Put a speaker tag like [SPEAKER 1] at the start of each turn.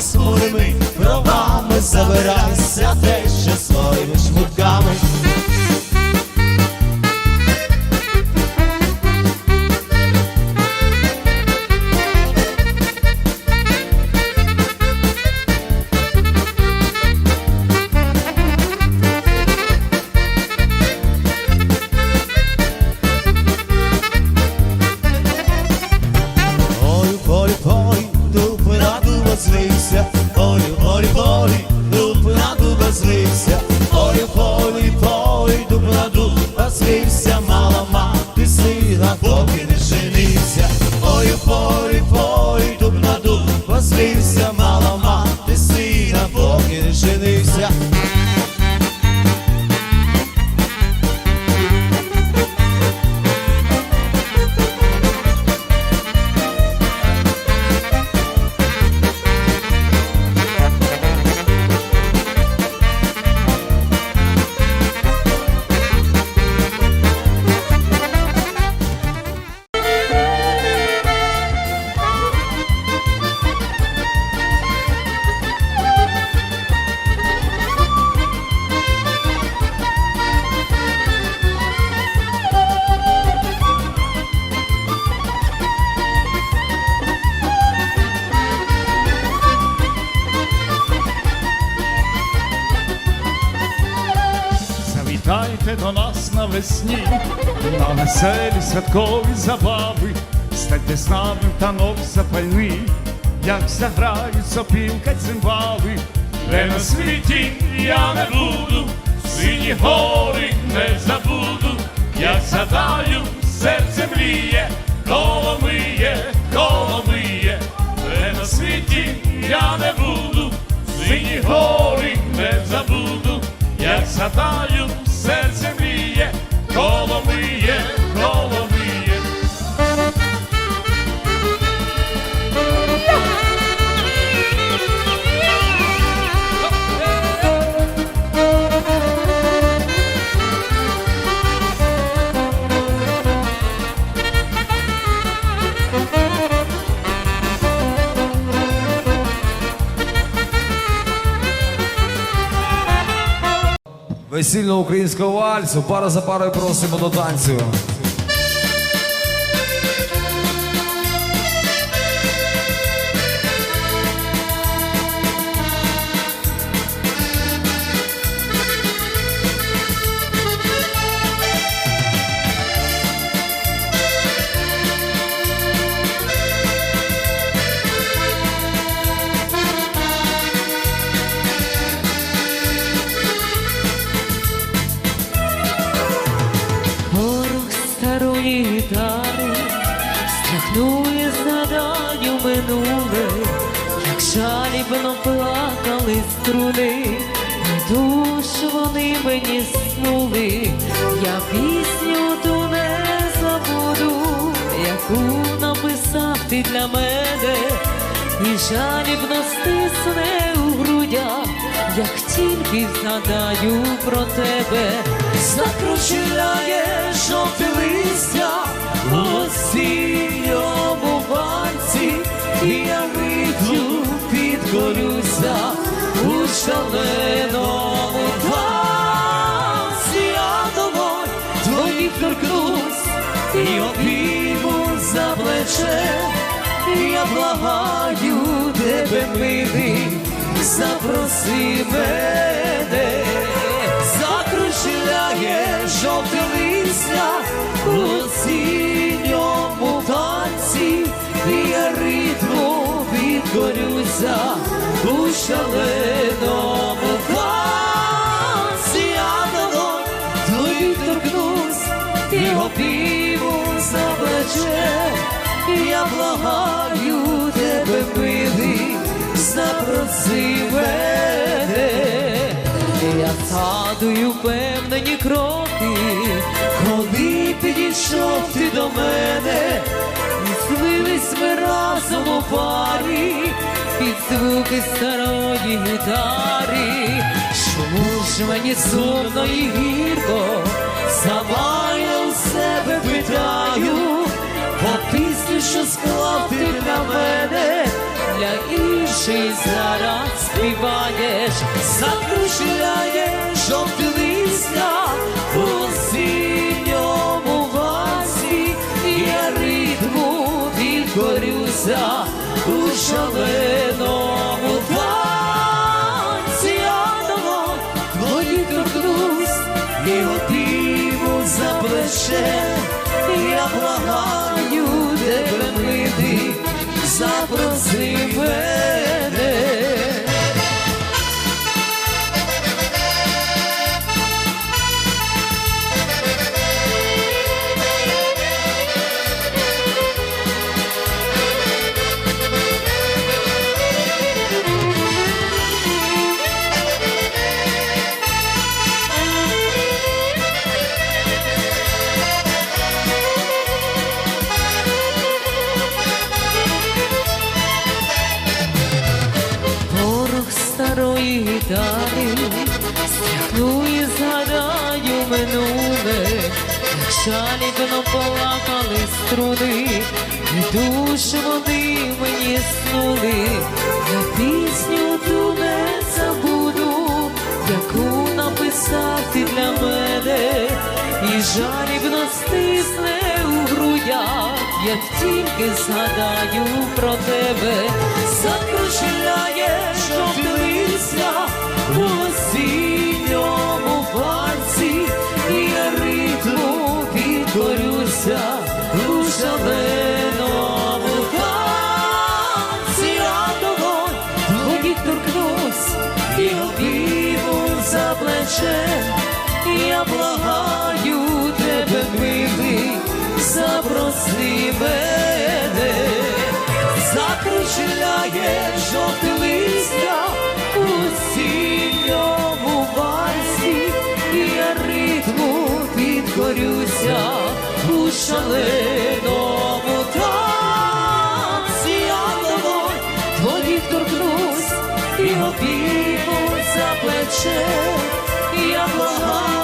[SPEAKER 1] смурими бровами забирайся те що своїми шмутками.
[SPEAKER 2] Завітайте до нас навесні, на веселі святкові забави, стайте з нами в танок запальний, як заграють сопілка цимбали, де на світі я не буду, сині гори не забуду, як згадаю, серце мріє, коломиє, коломиє, де на світі я не буду, сині гори не забуду, як згадаю,
[SPEAKER 3] Весільного українського вальсу. Пара за парою просимо до танцю.
[SPEAKER 4] Минуле, як жалібно плакали струни, і душ вони мені снули, я пісню ту не забуду, яку написав ти для мене, і жалібно стисне у грудях, як тільки згадаю про тебе.
[SPEAKER 1] Закручуляє жовте листя у осінньому я миттю підкорюся у шаленому танці, я долонь твоїх торкнусь і обійму за плече, я благаю тебе, милий, запроси мене. Закружляє жовте листя підкорюся у шаленому долонь твоїх торкнусь і обійму за плече, я благаю тебе, милий, запроси мене.
[SPEAKER 4] Я згадую певнені кроки,
[SPEAKER 1] Коли підійшов ти до мене,
[SPEAKER 4] і злились ми разом у під звуки старої гітари. Чому ж мені сумно і гірко,
[SPEAKER 1] сама я у себе питаю, бо пісню, що склав ти для мене,
[SPEAKER 4] для інших зараз співаєш, закружляєш жовті листя у осінньому вальсі, я ритму підкорюся у шаленому запроси гітари Стряхну і згадаю минуле. Як жалібно полакали струни. І душ води мені снули. Я пісню ту не забуду Яку написав ти для мене. І жалібно стисне у грудях. Як тільки згадаю про тебе. Закружляє Благаю тебе, милий, запроси мене. Закружляє жовте листя у сіньому вальсі, я ритму підкорюся у шаленому танці, я долонь твоїх і обійму за плече, я благаю